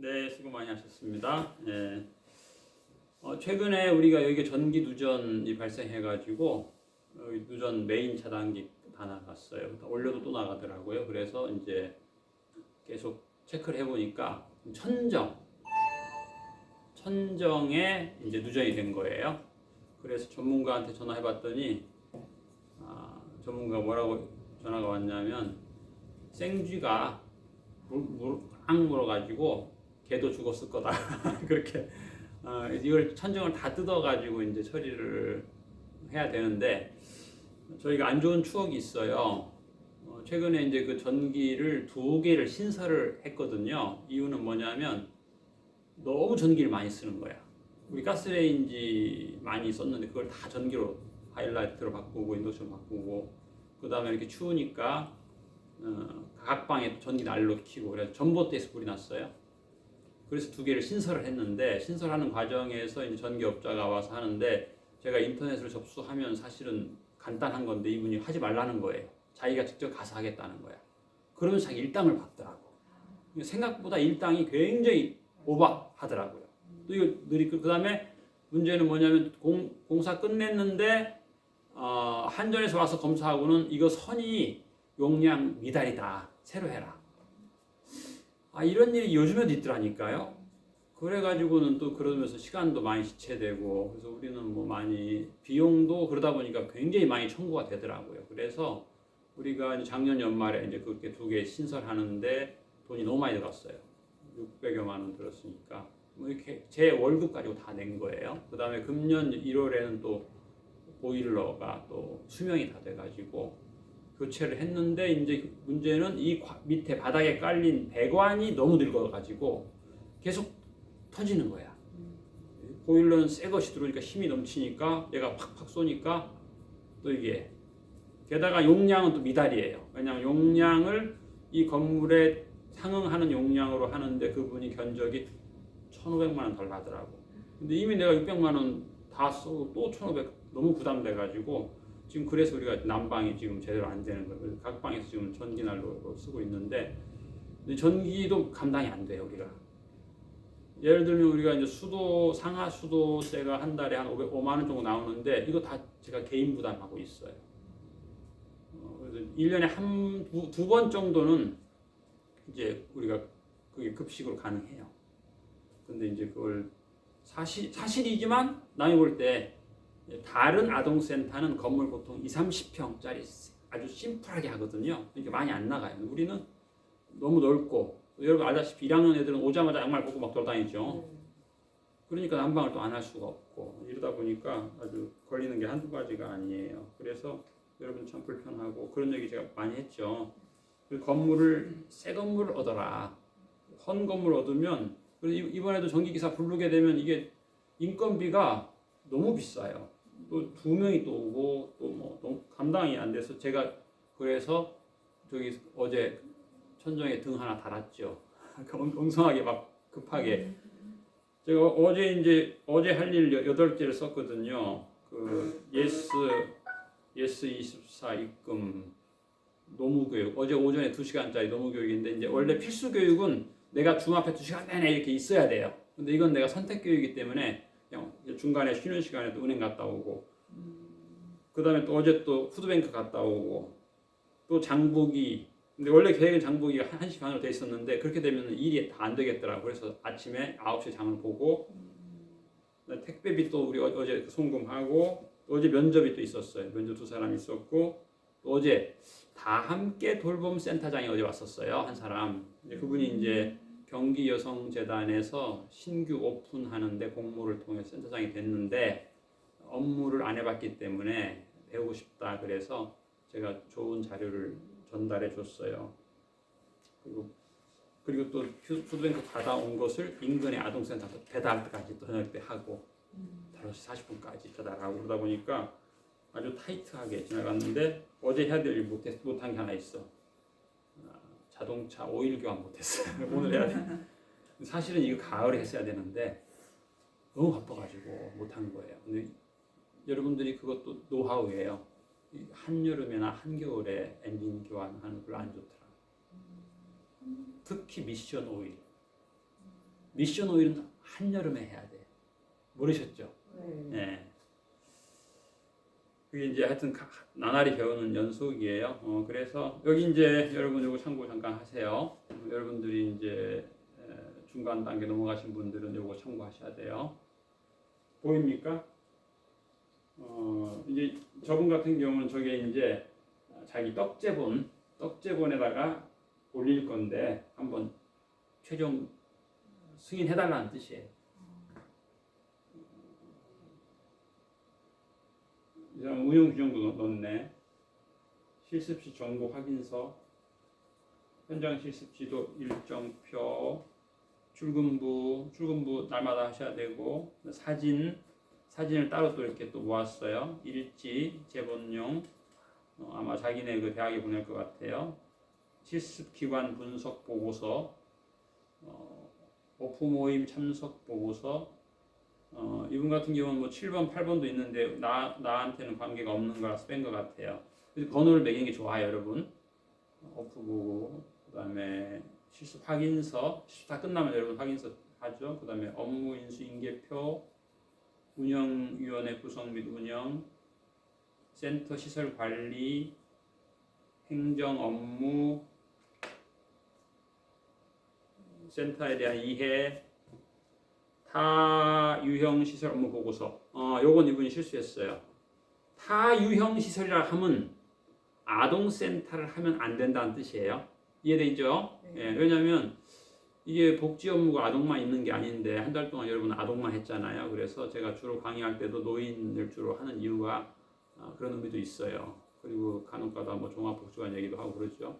네, 수고 많이 하셨습니다. 예. 어, 최근에 우리가 여기 전기 누전이 발생해가지고 여기 누전 메인 차단기 다 나갔어요. 올려도 또 나가더라고요. 그래서 이제 계속 체크를 해보니까 천정, 천정에 이제 누전이 된 거예요. 그래서 전문가한테 전화해봤더니 아, 전문가 뭐라고 전화가 왔냐면 생쥐가 물, 물, 악 물어가지고 걔도 죽었을 거다. 그렇게 어, 이걸 천정을 다 뜯어가지고 이제 처리를 해야 되는데 저희가 안 좋은 추억이 있어요. 어, 최근에 이제 그 전기를 두 개를 신설을 했거든요. 이유는 뭐냐면 너무 전기를 많이 쓰는 거야. 우리 가스레인지 많이 썼는데 그걸 다 전기로 하이라이트로 바꾸고 인덕션 바꾸고 그 다음에 이렇게 추우니까 어, 각 방에 전기 난로 켜고 그래서 전봇대에서 불이 났어요. 그래서 두 개를 신설을 했는데 신설하는 과정에서 이제 전기업자가 와서 하는데 제가 인터넷으로 접수하면 사실은 간단한 건데 이분이 하지 말라는 거예요. 자기가 직접 가서 하겠다는 거야. 그러면 자기 일당을 받더라고. 생각보다 일당이 굉장히 오버하더라고요. 또 이거 느리 그 다음에 문제는 뭐냐면 공, 공사 끝냈는데 어, 한전에서 와서 검사하고는 이거 선이 용량 미달이다. 새로 해라. 아 이런 일이 요즘에도 있더라니까요. 그래가지고는 또 그러면서 시간도 많이 지체되고 그래서 우리는 뭐 많이 비용도 그러다 보니까 굉장히 많이 청구가 되더라고요. 그래서 우리가 작년 연말에 이제 그렇게 두 개 신설하는데 돈이 너무 많이 들었어요. 600여만 원 들었으니까 뭐 이렇게 제 월급 가지고 다 낸 거예요. 그 다음에 금년 1월에는 또 보일러가 또 수명이 다 돼가지고 교체를 했는데 이제 문제는 이 과- 밑에 바닥에 깔린 배관이 너무 늙어가지고 계속 터지는 거야. 보일러는 새 것이 들어오니까 힘이 넘치니까 얘가 팍팍 쏘니까 또 이게 게다가 용량은 또 미달이에요. 왜냐하면 용량을 이 건물에 상응하는 용량으로 하는데 그분이 견적이 1,500만 원덜 나더라고. 근데 이미 내가 600만 원 다 쓰고 또 1,500 너무 부담돼 가지고 지금 그래서 우리가 난방이 지금 제대로 안 되는 거예요. 각 방에서 지금 전기 난로로 쓰고 있는데 전기도 감당이 안 돼요, 우리가. 예를 들면 우리가 이제 수도 상하 수도세가 한 달에 한 500, 5만 원 정도 나오는데 이거 다 제가 개인 부담하고 있어요. 어, 그래서 1년에 한두 번 정도는 이제 우리가 그게 급식으로 가능해요. 근데 이제 그걸 사실 사실이지만 남이 볼때 다른 아동센터는 건물 보통 2, 30평짜리 아주 심플하게 하거든요. 이게 많이 안 나가요. 우리는 너무 넓고 여러분 알다시피 1학년 애들은 오자마자 양말 벗고 막 돌아다니죠. 그러니까 난방을 또 안 할 수가 없고 이러다 보니까 아주 걸리는 게 한두 가지가 아니에요. 그래서 여러분 참 불편하고 그런 얘기 제가 많이 했죠. 그 건물을 새 건물을 얻어라. 헌 건물 얻으면 이번에도 전기기사 부르게 되면 이게 인건비가 너무 비싸요. 또 두 명이 또 오고 또 뭐 감당이 안 돼서 제가 그래서 저기 어제 천정에 등 하나 달았죠. 엉- 엉성하게 막 급하게 제가 어제 이제 어제 할 일 여덟 개를 썼거든요. 그 예스 예스 24 입금 노무교육 어제 오전에 2 시간짜리 노무교육인데 이제 원래 필수 교육은 내가 중 앞에 2 시간 내내 이렇게 있어야 돼요. 근데 이건 내가 선택 교육이기 때문에 중간에 쉬는 시간에 또 은행 갔다 오고 그 다음에 또 어제 또 푸드뱅크 갔다 오고 또 장보기. 근데 원래 계획은 장보기가 1시 반으로 돼 있었는데 그렇게 되면 일이 다 안 되겠더라고 그래서 아침에 9시에 장을 보고 그다음에 택배비 또 우리 어- 어제 송금하고 또 어제 면접이 또 있었어요. 면접 두 사람 있었고 또 어제 다 함께 돌봄 센터장이 어제 왔었어요 한 사람. 그분이 이제 경기 여성재단에서 신규 오픈하는데 공모를 통해 센터장이 됐는데 업무를 안 해봤기 때문에 배우고 싶다 그래서 제가 좋은 자료를 전달해 줬어요. 그리고 그리고 또 푸- 푸드뱅크 받아온 것을 인근의 아동센터 배달까지 또 저녁 때 하고 5시 40분까지 배달하고 그러다 보니까 아주 타이트하게 지나갔는데 어제 해야 될 일 못한 게 하나 있어. 아, 자동차 오일 교환 못했어요. 오늘 해야 돼. 사실은 이거 가을에 했어야 되는데 너무 바빠가지고 못한 거예요. 근데 여러분들이 그것도 노하우예요. 이 한여름이나 한겨울에 엔진 교환하는 걸안 좋더라. 특히 미션 오일. 미션 오일은 한여름에 해야 돼. 모르셨죠? 네. 네. 그게 이제 하여튼 가- 나날이 배우는 연속이에요. 어, 그래서 여기 이제 여러분 이거 참고 잠깐 하세요. 어, 여러분들이 이제 에, 중간 단계 넘어가신 분들은 이거 참고하셔야 돼요. 보입니까? 어, 이제 저분 같은 경우는 저게 이제 자기 떡제본 떡제본에다가 올릴 건데 한번 최종 승인해달라는 뜻이에요. 이 사람 운영 규정도 넣- 넣네. 실습시 정보 확인서, 현장 실습지도 일정표, 출근부, 출근부 날마다 하셔야 되고 사진, 사진을 따로 또 이렇게 또 모았어요. 일지, 제본용, 어, 아마 자기네 그 대학에 보낼 것 같아요. 실습 기관 분석 보고서, 어, 오프 모임 참석 보고서, 어, 이분 같은 경우는 뭐 7번, 8번도 있는데 나, 나한테는 관계가 없는 거라서 뺀것 같아요. 그래서 번호를 매기는 게 좋아요, 여러분. 오프 보고 그다음에 실습 확인서, 실습 다 끝나면 여러분 확인서 하죠. 그다음에 업무 인수 인계표, 운영위원회 구성 및 운영, 센터 시설 관리, 행정 업무, 센터에 대한 이해, 타 유형 시설 업무 보고서. 어, 요건 이분이 실수했어요. 타 유형 시설이라 하면 아동 센터를 하면 안 된다는 뜻이에요. 이해되죠? 네. 예, 왜냐면 이게 복지 업무가 아동만 있는 게 아닌데 한 달 동안 여러분 아동만 했잖아요. 그래서 제가 주로 강의할 때도 노인을 주로 하는 이유가 아, 그런 의미도 있어요. 그리고 간혹가다 뭐 종합복지관 얘기도 하고 그러죠.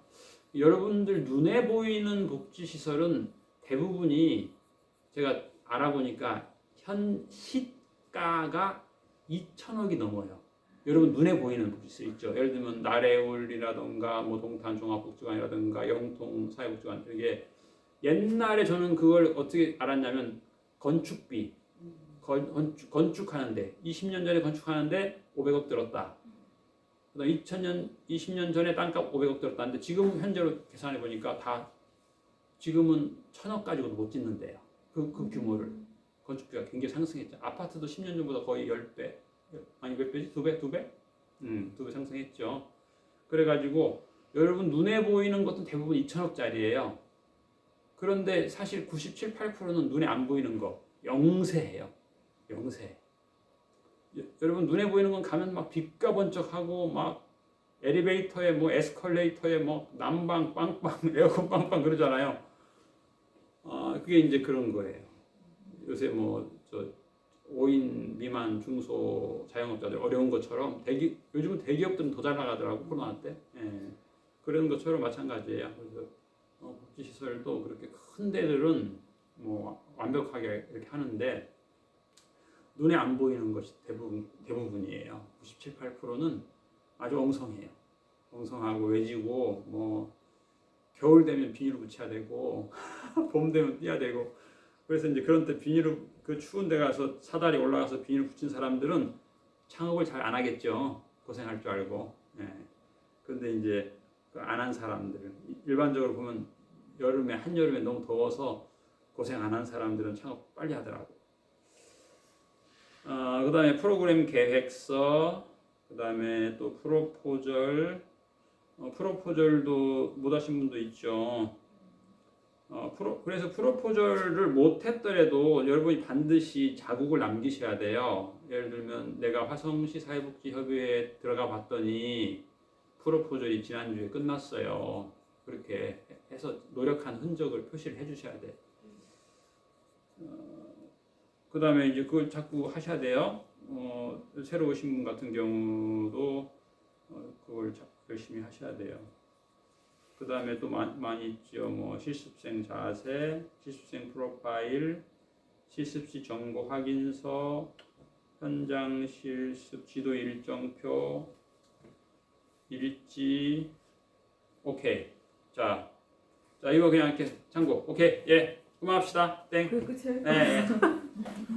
여러분들 눈에 보이는 복지 시설은 대부분이 제가 알아보니까 현 시가가 2천억이 넘어요. 여러분 눈에 보이는 복지시설 있죠. 예를 들면 나래울이라던가 뭐 동탄 종합복지관이라든가 영통 사회복지관 이게 옛날에 저는 그걸 어떻게 알았냐면 건축비 건, 건축, 건축하는데 20년 전에 건축하는데 500억 들었다. 그다음 2000년 20년 전에 땅값 500억 들었다는데 지금 현재로 계산해 보니까 다 지금은 천억 가지고도 못 짓는데요. 그, 그 규모를 건축비가 굉장히 상승했죠. 아파트도 10년 전보다 거의 10배 아니 몇 배지? 두 배? 두 배? 음, 두배 상승했죠. 그래가지고 여러분 눈에 보이는 것도 대부분 2천억짜리예요. 그런데 사실 97, 8%는 눈에 안 보이는 거 영세예요. 영세. 여- 여러분 눈에 보이는 건 가면 막 빛가 번쩍하고 막 엘리베이터에 뭐 에스컬레이터에 뭐 난방 빵빵 에어컨 빵빵 그러잖아요. 아 그게 이제 그런 거예요. 요새 뭐 저 5인 미만 중소 자영업자들 어려운 것처럼 대기 요즘은 대기업들은 더 잘 나가더라고 코로나 때. 예. 그런 것처럼 마찬가지예요. 그래서 어, 복지 시설도 그렇게 큰 데들은 뭐 완벽하게 이렇게 하는데 눈에 안 보이는 것이 대부분 대부분이에요. 97, 8%는 아주 엉성해요. 엉성하고 외지고 뭐 겨울 되면 비닐을 붙여야 되고 봄 되면 띄야 되고 그래서 이제 그런 때 비닐을 그 추운 데 가서 사다리 올라가서 비닐 붙인 사람들은 창업을 잘 안 하겠죠. 고생할 줄 알고. 예. 그런데 이제 그안한 사람들 일반적으로 보면 여름에 한 여름에 너무 더워서 고생 안 한 사람들은 창업 빨리 하더라고. 어, 그다음에 프로그램 계획서, 그다음에 또 프로포절, 어, 프로포절도 못 하신 분도 있죠. 어, 프로, 그래서 프로포절을 못 했더라도 여러분이 반드시 자국을 남기셔야 돼요. 예를 들면 내가 화성시 사회복지협의회에 들어가 봤더니 프로포절이 지난주에 끝났어요. 그렇게 해서 노력한 흔적을 표시를 해주셔야 돼. 어, 그 다음에 이제 그걸 자꾸 하셔야 돼요. 어, 새로 오신 분 같은 경우도 어, 그걸 자, 열심히 하셔야 돼요. 그 다음에 또 많이, 많이 있죠. 뭐 실습생 자세, 실습생 프로파일, 실습시 정보 확인서, 현장 실습 지도 일정표, 일지, 오케이. 자, 자 이거 그냥 이렇게 참고. 오케이. 예. 그만합시다. 땡. 그 끝이에요? 네.